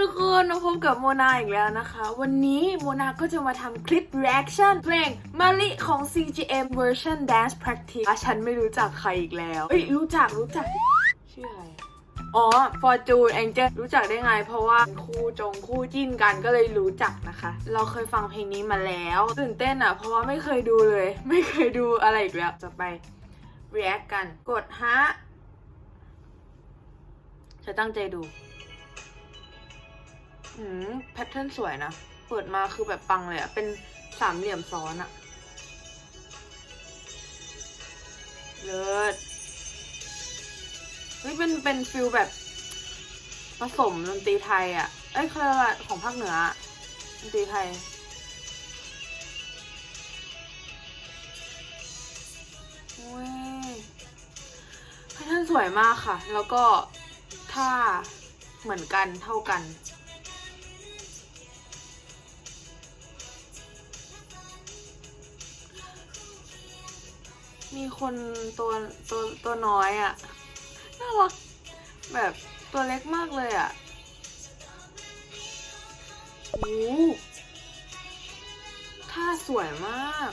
ทุกคนมาพบกับโมนาอีกแล้วนะคะ วันนี้โมนาก็จะมาทำคลิป reaction เพลงมาลิของ CGM version dance practice ฉันไม่รู้จักใครอีกแล้วเอ้ยรู้จักรู้จัก ชื่ออะไรอะอ๋อ Fortune Angel รู้จักได้ไง เพราะว่าเป็นคู่จงคู่จิ้นกันก็เลยรู้จักนะคะ เราเคยฟังเพลงนี้มาแล้วตื่นเต้นอะ เพราะว่าไม่เคยดูเลย ไม่เคยดูอะไรอีกแล้วจะไป react กันกดฮะจะตั้งใจดู อืมแพทเทิร์นสวยนะ เปิดมาคือแบบปังเลยอะเป็นสามเหลี่ยมซ้อนอะเลิศเฮ้ยเป็นเป็นฟิลแบบผสมดนตรีไทยอะเอ้ยเขาเรียกว่าของภาคเหนือดนตรีไทยโอ้ยแพทเทิร์นสวยมากค่ะ แล้วก็ท่าเหมือนกันเท่ากัน มีคนตัวตัวตัวน้อยอะ่ะ น่ารักแบบตัวเล็กมากเลยอะ่ะโอ้ท่าสวยมาก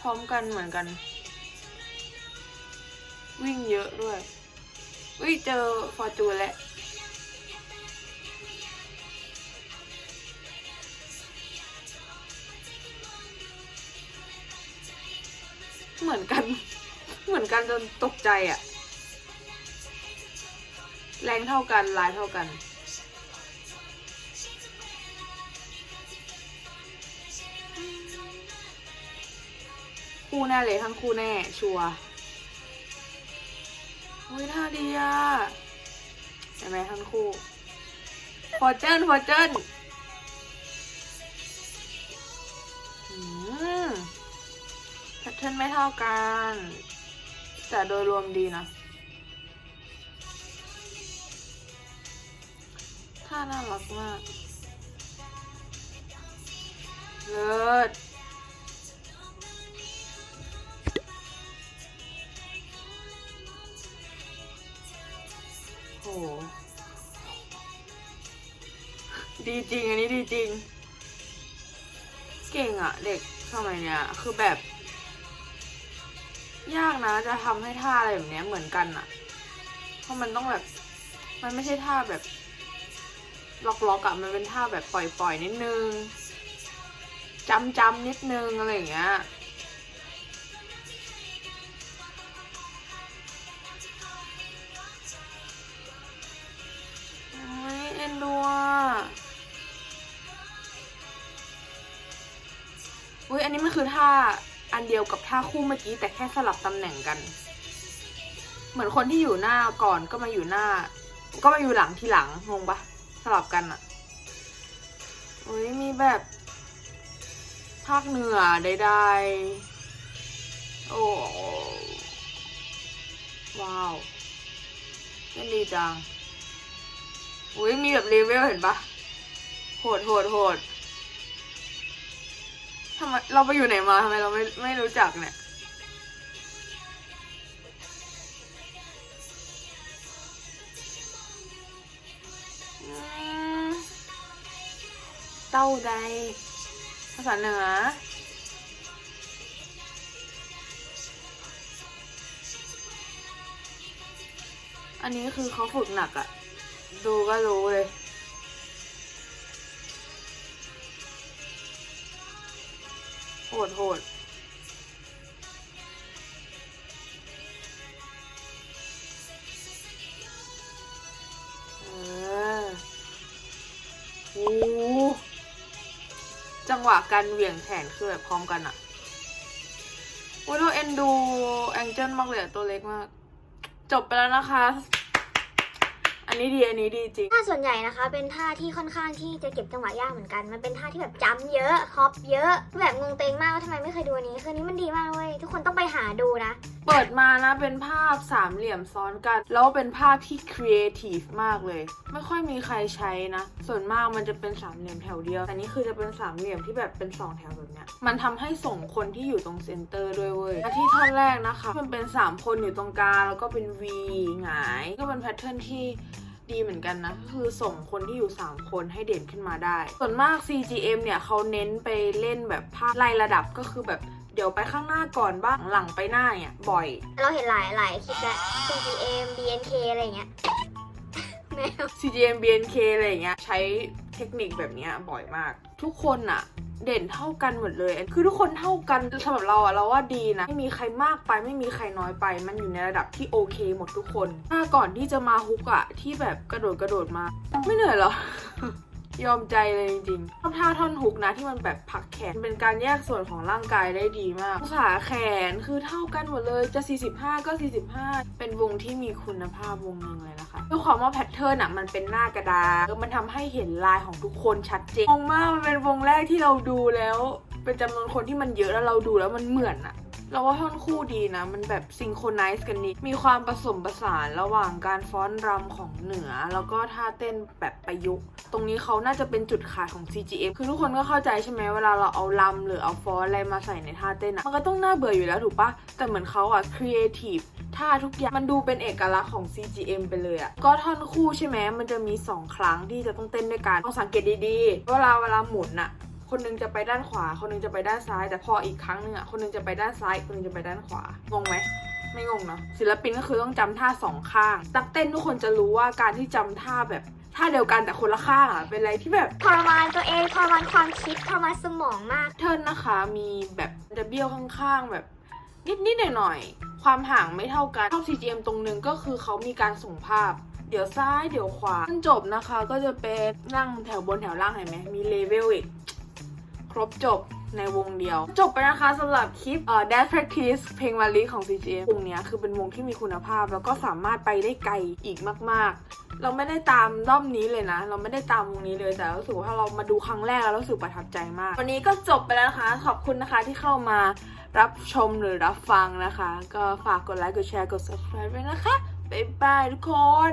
พร้อมกันเหมือนกัน วิ่งเยอะด้วย อุ้ยเจอฟอร์จูนแล้ว เหมือนกัน เหมือนกันจนตกใจอะแรงเท่ากันลายเท่ากัน คู่แน่เลยทั้งคู่แน่ชัวร์อุ้ยท่าดีอะเห็นไหมทั้งคู่ฟอร์เจนฟอร์เจน เทิร์นไม่เท่ากัน แต่โดยรวมดีนะ ท่าน่ารักมากเลิศโห ดีจริง อันนี้ดีจริง เก่งอะเด็กสมัยเนี้ยคือแบบ ยากนะจะทำให้ท่าอะไรแบบเนี้ยเหมือนกันอะเพราะมันต้องแบบ มันไม่ใช่ท่าแบบล็อกล็อกๆอะมันเป็นท่าแบบปล่อยๆนิดนึงจำจำๆนิดนึงอะไรอย่างเงี้ยโอ้ยเอ็นดูอะอุ้ยอันนี้มันคือท่า อันเดียวกับท่าคู่เมื่อกี้แต่แค่สลับตำแหน่งกัน เหมือนคนที่อยู่หน้าก่อนก็มาอยู่หน้า ก็มาอยู่หลังทีหลังงงปะสลับกันอะอุ้ยมีแบบภาคเหนือใดๆโอ้ว้าวเล่นดีจังอุ้ยมีแบบเลเวลเห็นปะโหดโหดโหด ทำไมเราไปอยู่ไหนมาทำไมเราไม่ไม่รู้จักเนี่ยเต้าใดภาษาเหนืออันนี้คือเขาฝึกหนักอะดูก็รู้เลย ดโหดโอ้จังหวะการเหวี่ยงแขนคือแบบพร้อมกันอะโอ้ยเราเอ็นดูแองเจิลมากเลยอะตัวเล็กมาก จบไปแล้วนะคะ นนี้ดีอันนี้ดีจริง ท่าส่วนใหญ่นะคะ เป็นท่าที่ค่อนข้างที่จะเก็บจังหวะยากเหมือนกัน มันเป็นท่าที่แบบจำเยอะฮอปเยอะแบบงงเตงมากว่าทำไมไม่เคยดูอันนี้คืออนนี้มันดีมากเว้ยทุกคนต้องไปหาดูนะ เปิดมานะเป็นภาพสามเหลี่ยมซ้อนกัน แล้วเป็นภาพที่ครีเอทีฟมากเลย ไม่ค่อยมีใครใช้นะ ส่วนมากมันจะเป็นสามเหลี่ยมแถวเดียว แต่นี่คือจะเป็นสามเหลี่ยมที่แบบเป็นสองแถวแบบเนี้ย มันทำให้ส่งคนที่อยู่ตรงเซนเตอร์ด้วยเว้ยและที่ท่อนแรกนะคะ มันเป็นสามคนอยู่ตรงกลางแล้วก็เป็น V หงาย ก็เป็นแพทเทิร์นที่ ดีเหมือนกันนะก็คือส่งคนที่อยู่ 3 คนให้เด่นขึ้นมาได้ ส่วนมาก CGM เนี่ยเขาเน้นไปเล่นแบบภาพไล่ระดับก็คือแบบเดี๋ยวไปข้างหน้าก่อนบ้างหลังไปหน้าเนี่ยบ่อย เราเห็นหลายหลายคลิปแล้ว CGM BNK อะไรอย่างเงี้ย แมว CGM BNK อะไรอย่างเงี้ยใช้เทคนิคแบบเนี้ยบ่อยมาก ทุกคนอะ เด่นเท่ากันหมดเลย คือทุกคนเท่ากันสำหรับเราอะเราว่าดีนะ ไม่มีใครมากไปไม่มีใครน้อยไป มันอยู่ในระดับที่โอเคหมดทุกคน ถ้าก่อนที่จะมาฮุกอะที่แบบกระโดดกระโดดมา ไม่เหนื่อยเหรอ ยอมใจเลยจริงๆชอบท่าท่อนฮุกนะที่มันแบบผักแขน เป็นการแยกส่วนของร่างกายได้ดีมากขาแขนคือเท่ากันหมดเลยจะ 45 ก็ 45 เป็นวงที่มีคุณภาพวงหนึ่งเลยนะคะด้วยความว่าแพทเทิร์นอะมันเป็นหน้ากระดาษมันทำให้เห็นลายของทุกคนชัดเจนงงมากมันเป็นวงแรกที่เราดูแล้ว เป็นจำนวนคนที่มันเยอะแล้วเราดูแล้วมันเหมือนอะเราว่าท่อนคู่ดีนะ มันแบบซิงโครไนซ์กันนิด มีความผสมผสานระหว่างการฟ้อนรำของเหนือ แล้วก็ท่าเต้นแบบประยุกต์ ตรงนี้เขาน่าจะเป็นจุดขายของ CGM คือทุกคนก็เข้าใจใช่ไหมเวลาเราเอาลำหรือเอาฟอนอะไรมาใส่ในท่าเต้นอะมันก็ต้องน่าเบื่ออยู่แล้วถูกปะแต่เหมือนเขาอะครีเอทีฟท่าทุกอย่างมันดูเป็นเอกลักษณ์ของ CGM ไปเลยอะก็ท่อนคู่ใช่ไหมมันจะมีสองครั้งที่จะต้องเต้นด้วยกันต้องสังเกตดีๆ เวลาเวลาหมุนอะคนหนึงจะไปด้านขวา คนหนึงจะไปด้านซ้าย แต่พออีกครั้งหนึงอะ คนหนึงจะไปด้านซ้าย คนหนึงจะไปด้านขวา งงไหม ไม่งงเนาะ ศิลปินก็คือต้องจำท่าสองข้างตักเต้นทุกคนจะรู้ว่าการที่จำท่าแบบ ท่าเดียวกันแต่คนละข้างอะเป็นอะไรที่แบบทรมานตัวเองทรมานความคิดทรมานสมองมาก เทิร์นนะคะ มีแบบจะเบี้ยวข้างๆแบบ นิดๆหน่อยๆความห่างไม่เท่ากันชอบ CGM ตรงนึงก็คือเขามีการส่งภาพเดี๋ยวซ้ายเดี๋ยวขวาจนจบนะคะ ก็จะเป็นนั่งแถวบนแถวล่างเห็นไหมมีเลเวลอีก ครบจบในวงเดียว จบไปนะคะสำหรับคลิปเอ่อ Dance Practice เพลงมาลีของ CGM วงเนี้ยคือเป็นวงที่มีคุณภาพ แล้วก็สามารถไปได้ไกลอีกมาก ๆ เราไม่ได้ตามด้อมนี้เลยนะ เราไม่ได้ตามวงนี้เลยแต่รู้สึกว่าถ้าเรามาดูครั้งแรกแล้วรู้สึกประทับใจมาก วันนี้ก็จบไปแล้วนะคะ ขอบคุณนะคะที่เข้ามารับชมหรือรับฟังนะคะ ก็ฝากกดไลค์กดแชร์กด subscribe ด้วยนะคะบ๊ายบายทุกคน